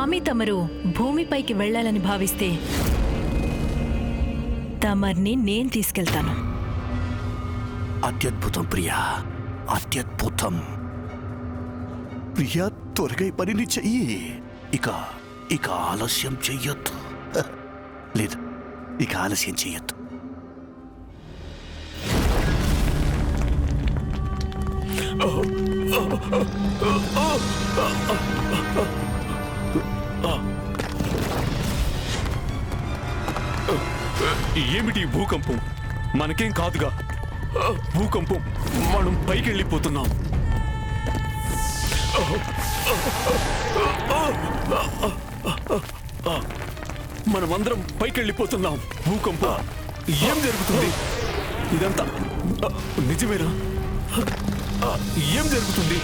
స్వామి తమరు భూమిపైకి వెళ్ళాలని భావిస్తే తమర్ని నేను తీసుకెళ్తాను. అత్యద్భుతం ప్రియా. అత్యద్భుతం. ప్రియా త్వరగా ఈ పనిని చెయ్యి. ఇక ఇక ఆలస్యం చెయ్యొద్దు. లేదు ఇక ఆలస్యం చెయ్యొద్దు. ఏమిటి భూకంపం? మనకేం కాదుగా. భూకంపం. మనం పైకి వెళ్ళిపోతున్నాం మనమందరం పైకి వెళ్ళిపోతున్నాం భూకంపం. ఏం జరుగుతుంది? ఇదంతా. నిజమేనా? ఏం జరుగుతుంది?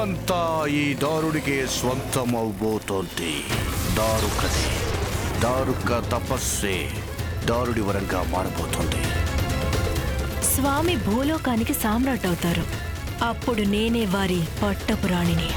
భూమంతా ఈ దారుడికే స్వంతం అవబోతోంది దారుకదే దారుక తపస్సే దారుడి వరంగా మారబోతోంది. స్వామి భూలోకానికి సామ్రాట్ అవుతారు అప్పుడు నేనే వారి పట్టపురాణిని.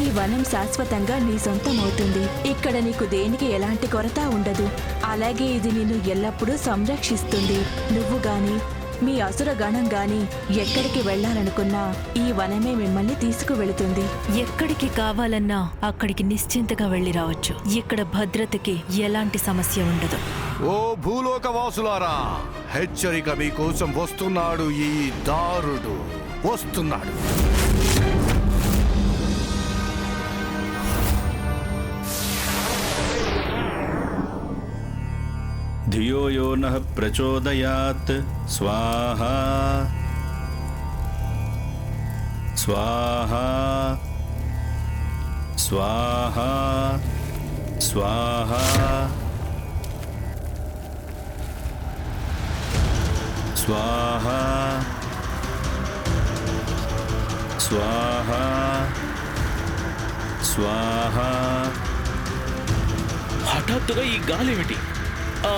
ఈ వనం శాశ్వతంగా నీ సొంతం అవుతుంది ఇక్కడ నీకు దేనికి ఎలాంటి కొరత ఉండదు. అలాగే ఇది నిన్ను ఎల్లప్పుడూ సంరక్షిస్తుంది. నువ్వు గాని మీ అసుర గణం గాని ఎక్కడికి వెళ్ళాలనుకున్నా ఈ వనమే మిమ్మల్ని తీసుకువెళుతుంది. ఎక్కడికి కావాలన్నా అక్కడికి నిశ్చింతగా వెళ్ళి రావచ్చు. ఇక్కడ భద్రతకి ఎలాంటి సమస్య ఉండదు. ఓ భూలోక వాసులారా హెచ్చరిక మీకోసం వస్తున్నాడు ఈ దారుడు. వస్తున్నాడు. ధియో యో నః ప్రచోదయాత్ స్వాహా స్వాహా స్వాహా స్వాహా స్వాహా స్వాహా స్వాహా హఠాత్తుగా ఈ గాలి ఏమిటి ఆ,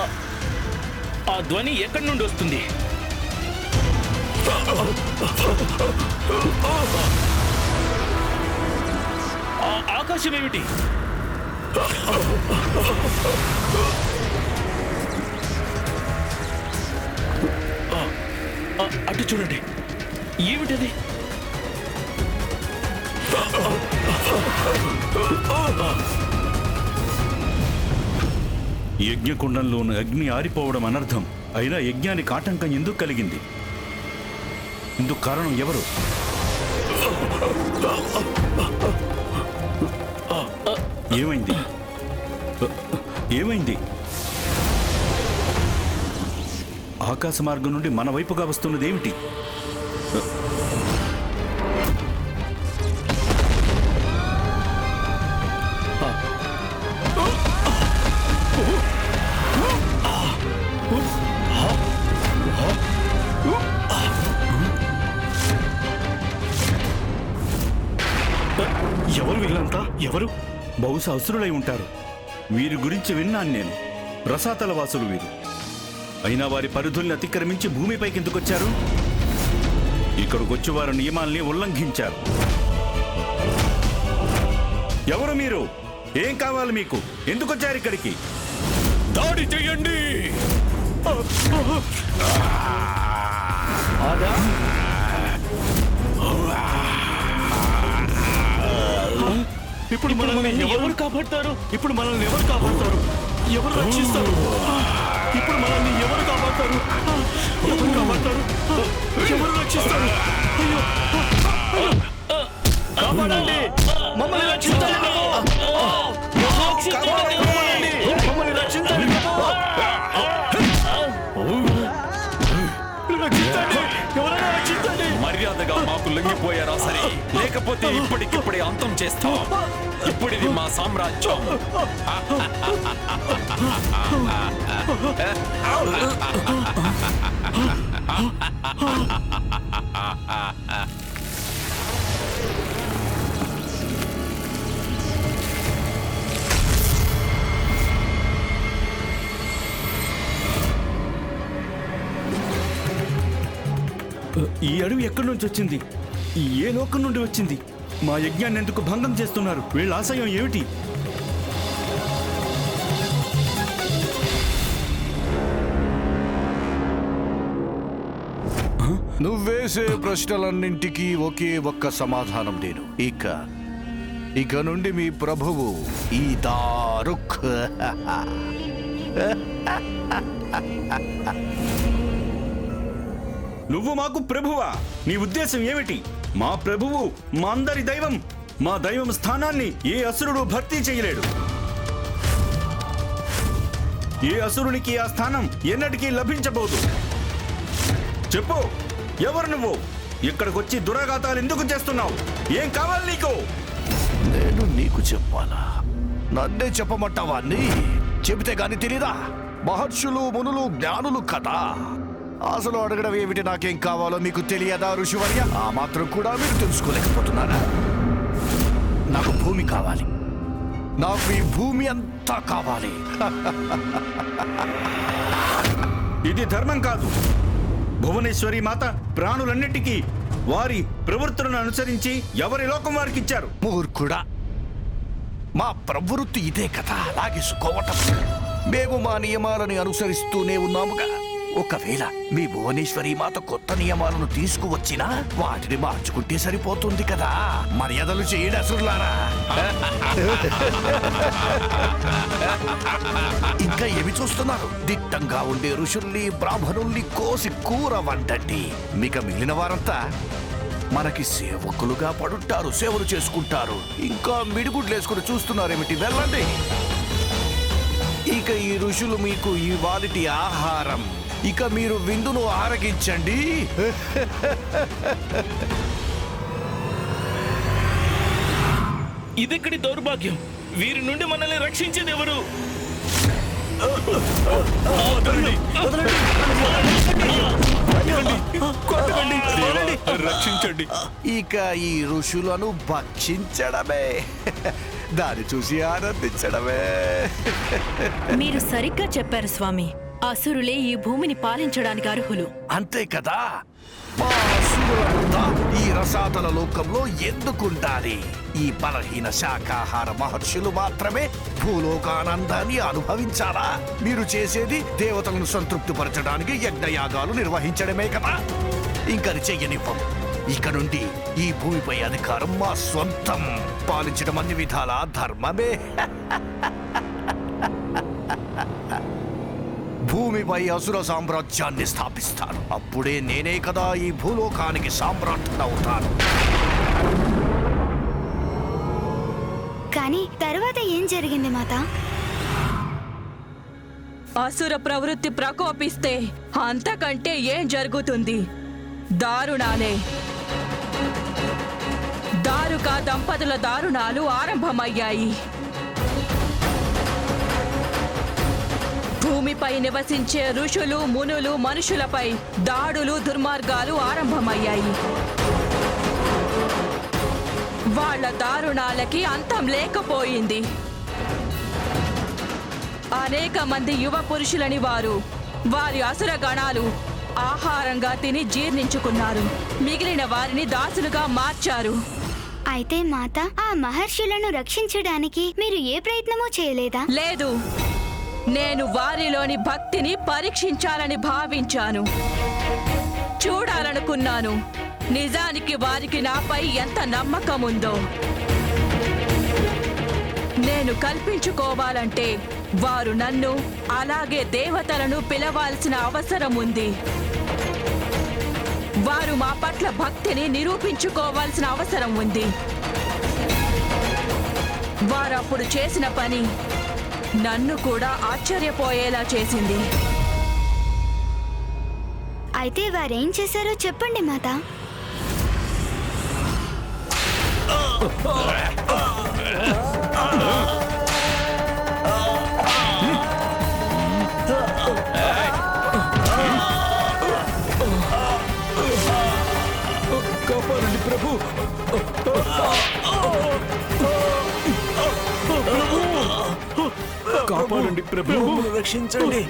ఆ ధ్వని ఎక్కడి నుండి వస్తుంది? ఆ ఆకాశం ఏమిటి? అటు చూడండి. ఏమిటది? యజ్ఞకుండంలోని అగ్ని ఆరిపోవడం అనర్థం. అయినా యజ్ఞానికి ఆటంకం ఎందుకు కలిగింది? ఇందుకు కారణం ఎవరు? ఏమైంది? ఏమైంది? ఆకాశ మార్గం నుండి మన వైపుగా వస్తున్నది ఏమిటి? బహుశా అసురులై ఉంటారు. వీరి గురించి విన్నాను నేను. రసాతల వాసులు వీరు. అయినా వారి పరిధుల్ని అతిక్రమించి భూమిపైకి ఎందుకొచ్చారు ఇక్కడికొచ్చి వారి నియమాల్ని ఉల్లంఘించారు. ఎవరు మీరు? ఏం కావాలి మీకు? ఎందుకొచ్చారు ఇక్కడికి? దాడి చెయ్యండి! ఇప్పుడు మనల్ని ఎవరు కాపాడతారు? ఇప్పుడు మనల్ని ఎవరు కాపాడతారు? ఎవరు రక్షిస్తారు? ఇప్పుడు మనల్ని ఎవరు కాపాడతారు? ఎవరు కాపాడతారు? ఎవరు రక్షిస్తారు? అయ్యో. లేకపోతే ఇప్పటికిప్పుడే అంతం చేస్తాం. ఇప్పుడిది మా సామ్రాజ్యం. ఈ అడవి ఎక్కడి నుంచి వచ్చింది? ఏ లోకం నుండి వచ్చింది? మా యజ్ఞాన్ని ఎందుకు భంగం చేస్తున్నారు? వీళ్ళ ఆశయం ఏమిటి? నువ్వేసే ప్రశ్నలన్నింటికీ ఒకే ఒక్క సమాధానం నేను. ఇక ఇక నుండి మీ ప్రభువు ఈ దారుక్ నువ్వు మాకు ప్రభువా? నీ ఉద్దేశం ఏమిటి? మా ప్రభువు మా అందరి దైవం మా దైవం స్థానాన్ని ఏ అసురుడు భర్తీ చేయలేడు. ఏ అసురునికి ఆ స్థానం ఎన్నటికీ లభించబోదు. చెప్పు ఎవరు నువ్వు? ఇక్కడికొచ్చి దురాఘాతాలు ఎందుకు చేస్తున్నావు? ఏం కావాలి నీకు? నేను నీకు చెప్పాలా? నన్నే చెప్పమంటావా చెబితే గాని తెలీదా? మహర్షులు మునులు జ్ఞానులు కదా? అసలు అడగడం ఏమిటి? నాకేం కావాలో మీకు తెలియదా ఋషివర్య? ఆ మాత్రం కూడా మీరు తెలుసుకోలేకపోతున్నారా? నాకు భూమి కావాలి. నాకు ఈ భూమి అంతా కావాలి. ఇది ధర్మం కాదు. భువనేశ్వరి మాత ప్రాణులన్నిటికీ వారి ప్రవృత్తులను అనుసరించి ఎవరి లోకం వారికి ఇచ్చారు? మూర్ఖుడా మా ప్రవృత్తి ఇదే కదా. లాగేసుకోవటం మేము మా నియమాలని అనుసరిస్తూనే ఉన్నాముగా ఒకవేళ మీ భువనేశ్వరి మాత కొత్త నియమాలను తీసుకువచ్చినా వాటిని మార్చుకుంటే సరిపోతుంది కదా. మర్యాదలు చేయడం అసురులారా. ఇంకా ఏమి చూస్తున్నారు? దిట్టంగా ఉండే ఋషుల్ని బ్రాహ్మణుల్ని కోసి కూర వండండి. మిక మిగిలిన వారంతా మనకి సేవకులుగా పడుంటారు సేవలు చేసుకుంటారు. ఇంకా మిడిగుడ్లు వేసుకుని చూస్తున్నారేమిటి? వెళ్ళండి. ఇక ఈ ఋషులు మీకు ఇవాలిటి ఆహారం. ఇక మీరు విందును ఆరగించండి. ఇదెక్కడి దౌర్భాగ్యం? వీరి నుండి మనల్ని రక్షించేది ఎవరు రక్షించండి. ఇక ఈ ఋషులను భక్షించడమే. దాన్ని చూసి ఆనందించడమే. మీరు సరిగ్గా చెప్పారు స్వామి. అసురులే ఈ భూమిని పాలించడానికి అర్హులు. అంతే కదా? మా అసురులంతా ఈ రసాతల లోకంలో ఎందుకుండాలి? ఈ బలహీన శాకాహార మహర్షులు మాత్రమే భూలోకానందాన్ని అనుభవించాలా? మీరు చేసేది దేవతలను సంతృప్తిపరచడానికి యజ్ఞయాగాలు నిర్వహించడమే కదా? ఇంకది చెయ్యనివ్వం. ఇక నుండి ఈ భూమిపై అధికారం మా స్వంతం. పాలించడం అన్ని విధాల ధర్మమే. భూమిపై అసుర సామ్రాజ్యాన్ని స్థాపిస్తాను అప్పుడే నేనే కదా ఈ భూలోకానికి సామ్రాట్టునవుతాను కానీ తర్వాత ఏం జరిగింది మాత? అసుర ప్రవృత్తి ప్రకోపిస్తే అంతకంటే ఏం జరుగుతుంది? దారుణాలే. దారుక దంపతుల దారుణాలు ఆరంభమయ్యాయి. భూమిపై నివసించే ఋషులు మునులు మనుషులపై దాడులు దుర్మార్గాలు ఆరంభమయ్యాయి. వాళ్ళ దారుణాలకి అంతం లేకపోయింది. అనేక మంది యువ పురుషులని వారు వారి అసుర గణాలు ఆహారంగా తిని జీర్ణించుకున్నారు. మిగిలిన వారిని దాసులుగా మార్చారు. అయితే మాత ఆ మహర్షులను రక్షించడానికి మీరు ఏ ప్రయత్నమూ చేయలేదా? లేదు. నేను వారిలోని భక్తిని పరీక్షించాలని భావించాను. చూడాలనుకున్నాను. నిజానికి వారికి నాపై ఎంత నమ్మకం ఉందో నేను కల్పించుకోవాలంటే వారు నన్ను అలాగే దేవతలను పిలవాల్సిన అవసరం ఉంది వారు మా పట్ల భక్తిని నిరూపించుకోవాల్సిన అవసరం ఉంది వారు అప్పుడు చేసిన పని నన్ను కూడా ఆశ్చర్యపోయేలా చేసింది. అయితే వారేం చేశారో చెప్పండి మాత. ప్రభు. కాపాడండి ప్రభు. రక్షించండి.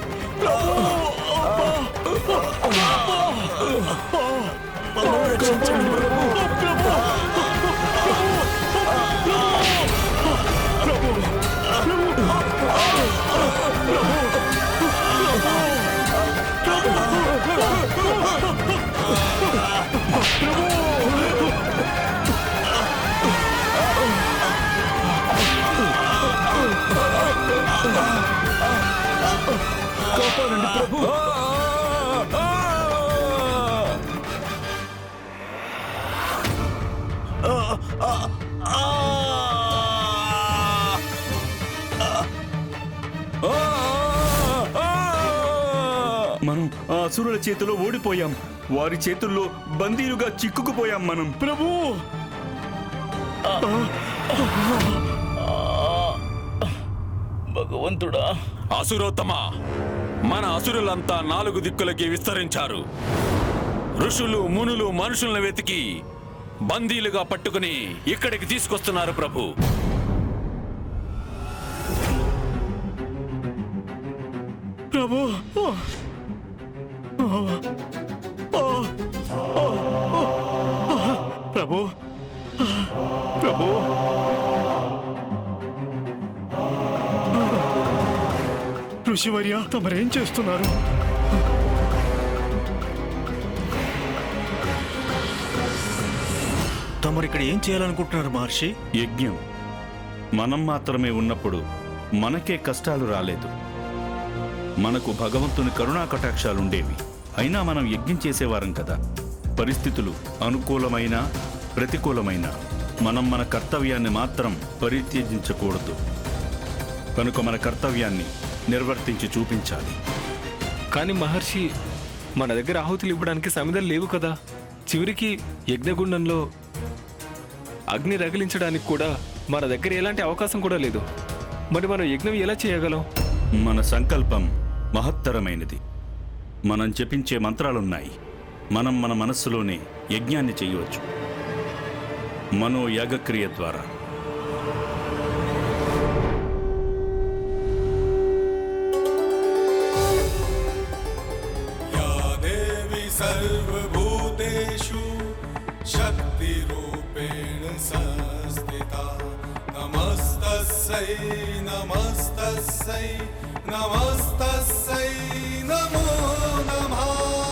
కాపాడండి ప్రభు. మనం ఆ అసురుల చేతిలో ఓడిపోయాం. వారి చేతుల్లో బందీలుగా చిక్కుకుపోయాం మనం. ప్రభు! భగవంతుడా! అసురోత్తమ! మన అసురులంతా నాలుగు దిక్కులకి విస్తరించారు. ఋషులు మునులు మనుషులను వెతికి బందీలుగా పట్టుకుని ఇక్కడికి తీసుకొస్తున్నారు ప్రభు. ప్రభు! ప్రభు! ప్రభు ఋషివర్య తమరేం చేస్తున్నారు? తమరు ఇక్కడ ఏం చేయాలనుకుంటున్నారు మహర్షి? యజ్ఞం. మనం మాత్రమే ఉన్నప్పుడు మనకే కష్టాలు రాలేదు. మనకు భగవంతుని కరుణా కటాక్షాలుండేవి. అయినా మనం యజ్ఞం చేసేవారం కదా. పరిస్థితులు అనుకూలమైన ప్రతికూలమైన మనం మన కర్తవ్యాన్ని మాత్రం పరిత్యజించకూడదు. కనుక మన కర్తవ్యాన్ని నిర్వర్తించి చూపించాలి. కానీ మహర్షి మన దగ్గర ఆహుతులు ఇవ్వడానికి సమిధలు లేవు కదా. చివరికి యజ్ఞగుండంలో అగ్ని రగిలించడానికి కూడా మన దగ్గర ఎలాంటి అవకాశం కూడా లేదు. మరి మనం యజ్ఞం ఎలా చేయగలం? మన సంకల్పం మహత్తరమైనది. మనం జపించే మంత్రాలున్నాయి. మనం మన మనస్సులోనే యజ్ఞాన్ని చేయవచ్చు. మనో యాగక్రియ ద్వారా. सर्वभूतेषु शक्तिरूपेण संस्थिता। नमस्तस्यै नमस्तस्यै नमस्तस्यै नमो नमः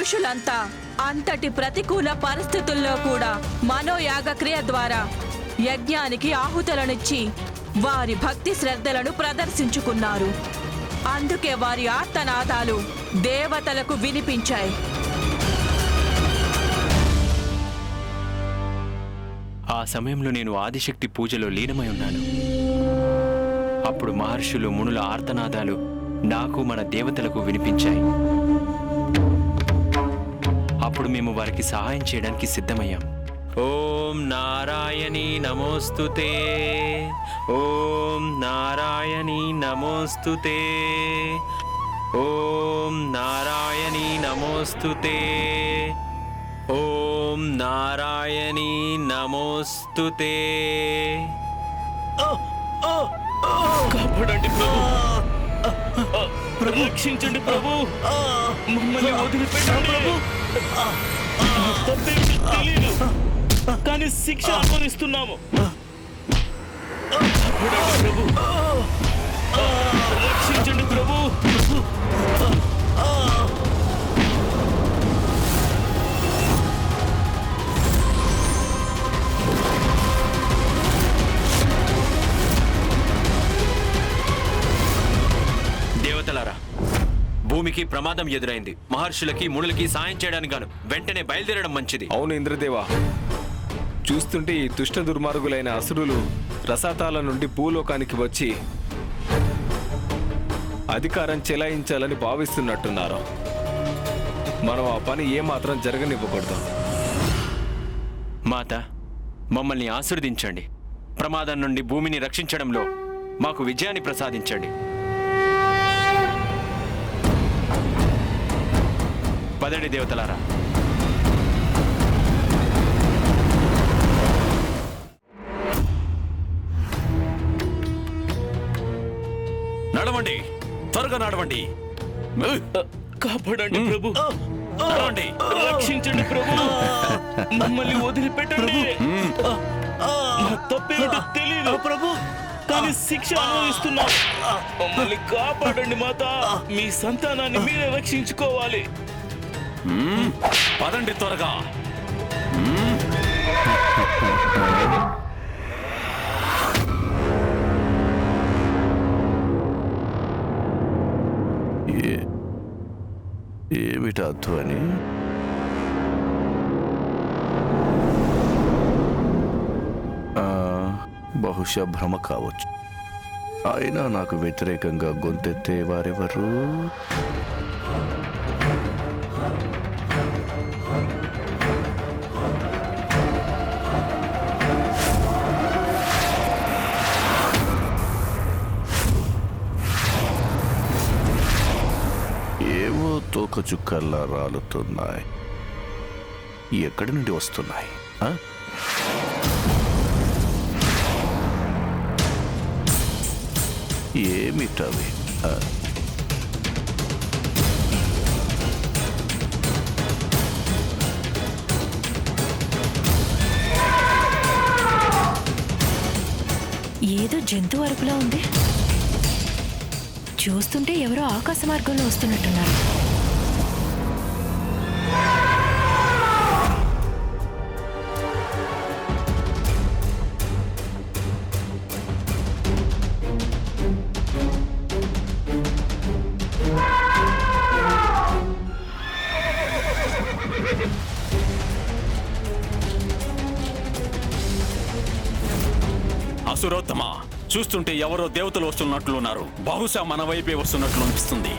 ఋషులంతా అంతటి ప్రతికూల పరిస్థితుల్లో కూడా మనోయాగక్రియ ద్వారా యజ్ఞానికి ఆహుతులనిచ్చి వారి భక్తి శ్రద్ధలను ప్రదర్శించుకున్నారు. అందుకే వారి ఆర్తనాదాలు దేవతలకు వినిపించాయి. ఆ సమయంలో నేను ఆదిశక్తి పూజలో లీనమై ఉన్నాను. అప్పుడు మహర్షులు మునుల ఆర్తనాదాలు నాకు మన దేవతలకు వినిపించాయి. అప్పుడు మేము వారికి సహాయం చేయడానికి సిద్ధమయ్యాం. ఓం నారాయణి నమోస్తుతే. ఓం నారాయణి నమోస్తుతే. ఓం నారాయణి నమోస్తుతే. ఓం నారాయణీ నమోస్తుతే. కాపాడండి ప్రభు. రక్షించండి ప్రభు. మమ్మల్ని వదిలిపెట్టండి. ప్రభు తప్పేమిటో తెలీదు కానీ శిక్ష అనుభవిస్తున్నాము ప్రభు రక్షించండి ప్రభు. భూమికి ప్రమాదం ఎదురైంది. మహర్షులకి మునులకి సాయం చేయడానికి గాను వెంటనే బయలుదేరడం మంచిది. అవును ఇంద్రదేవా. చూస్తుంటే ఈ దుష్ట దుర్మార్గులైన అసురులు రసాతాల నుండి భూలోకానికి వచ్చి అధికారం చెలాయించాలని భావిస్తున్నట్టున్నారు. మనం ఆ పని ఏమాత్రం జరగనివ్వకూడదు. మాత మమ్మల్ని ఆశీర్వదించండి. ప్రమాదం నుండి భూమిని రక్షించడంలో మాకు విజయాన్ని ప్రసాదించండి. పదండి దేవతలారా. నడవండి. త్వరగా నడవండి. కాపాడండి ప్రభు. నడవండి. రక్షించండి ప్రభు. మమ్మల్ని వదిలిపెట్టండి. మా తప్పేమిటో తెలియదు ప్రభు. కానీ శిక్ష అనుభవిస్తున్నాం. మమ్మల్ని కాపాడండి మాత. మీ సంతానాన్ని మీరే రక్షించుకోవాలి. పదండి త్వరగా. ఏమిటా ధ్వని? బహుశా భ్రమ కావచ్చు. అయినా నాకు వ్యతిరేకంగా గొంతెత్తే వారెవరు? తోకచుక్కల్లా రాలుతున్నాయి. ఎక్కడి నుండి వస్తున్నాయి? ఏమిటవి? ఏదో జంతు అరుపులా ఉంది. చూస్తుంటే ఎవరో ఆకాశ మార్గంలో వస్తున్నట్టున్నారు. సురోత్తమ. చూస్తుంటే ఎవరో దేవతలు వస్తున్నట్లున్నారు. బహుశా మన వైపే వస్తున్నట్లు అనిపిస్తుంది.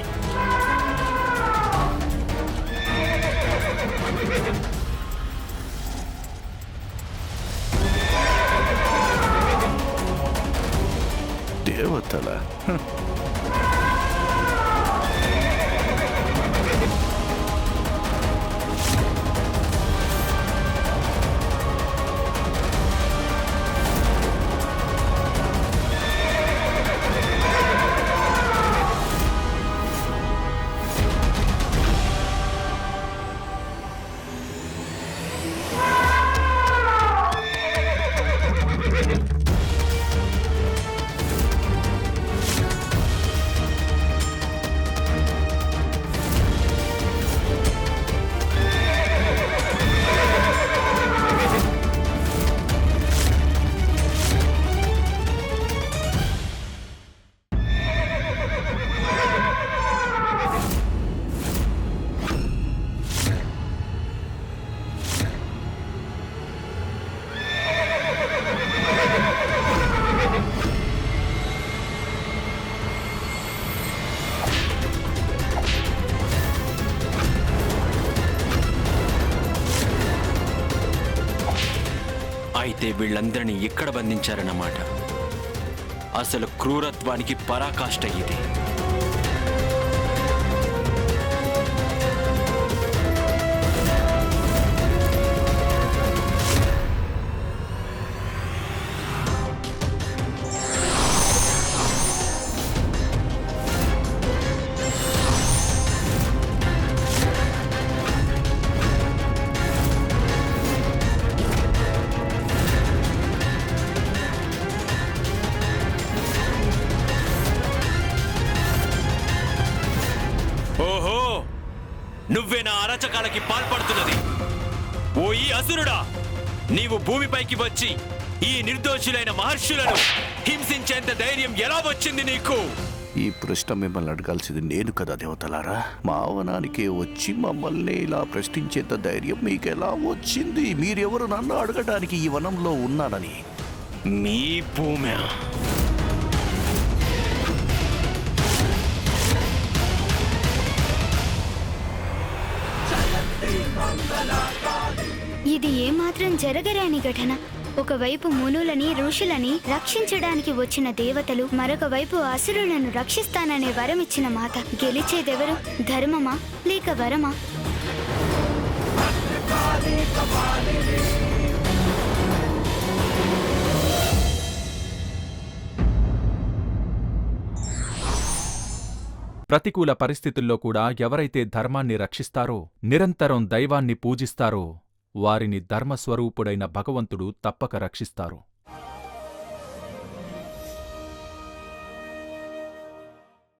దేవతల? అయితే వీళ్ళందరినీ ఇక్కడ బంధించారన్నమాట. అసలు క్రూరత్వానికి పరాకాష్ట ఇది. అరచకాలకి పాల్పడుతున్నది. ఓ ఈ అసురుడా నీవు భూమిపైకి వచ్చి ఈ నిర్దోషులైన మహర్షులను హింసించేంత ధైర్యం ఎలా వచ్చింది నీకు? ఈ ప్రశ్న మిమ్మల్ని అడగాల్సింది నేను కదా దేవతలారా. మా అవనానికే వచ్చి మమ్మల్ని ఇలా ప్రశ్నించేంత ధైర్యం మీకెలా వచ్చింది? మీరెవరు నన్ను అడగడానికి ఈ వనంలో ఉన్నానని మీ భూమి ఇది ఏమాత్రం జరగరాని ఘటన. ఒకవైపు మునులని ఋషులని రక్షించడానికి వచ్చిన దేవతలు మరొక వైపు అసురులను రక్షిస్తాననే వరం ఇచ్చిన మాత. గెలిచేదెవరు? ధర్మమా? లేక వరమా? ప్రతికూల పరిస్థితుల్లో కూడా ఎవరైతే ధర్మాన్ని రక్షిస్తారో నిరంతరం దైవాన్ని పూజిస్తారో వారిని ధర్మస్వరూపుడైన భగవంతుడు తప్పక రక్షిస్తారు.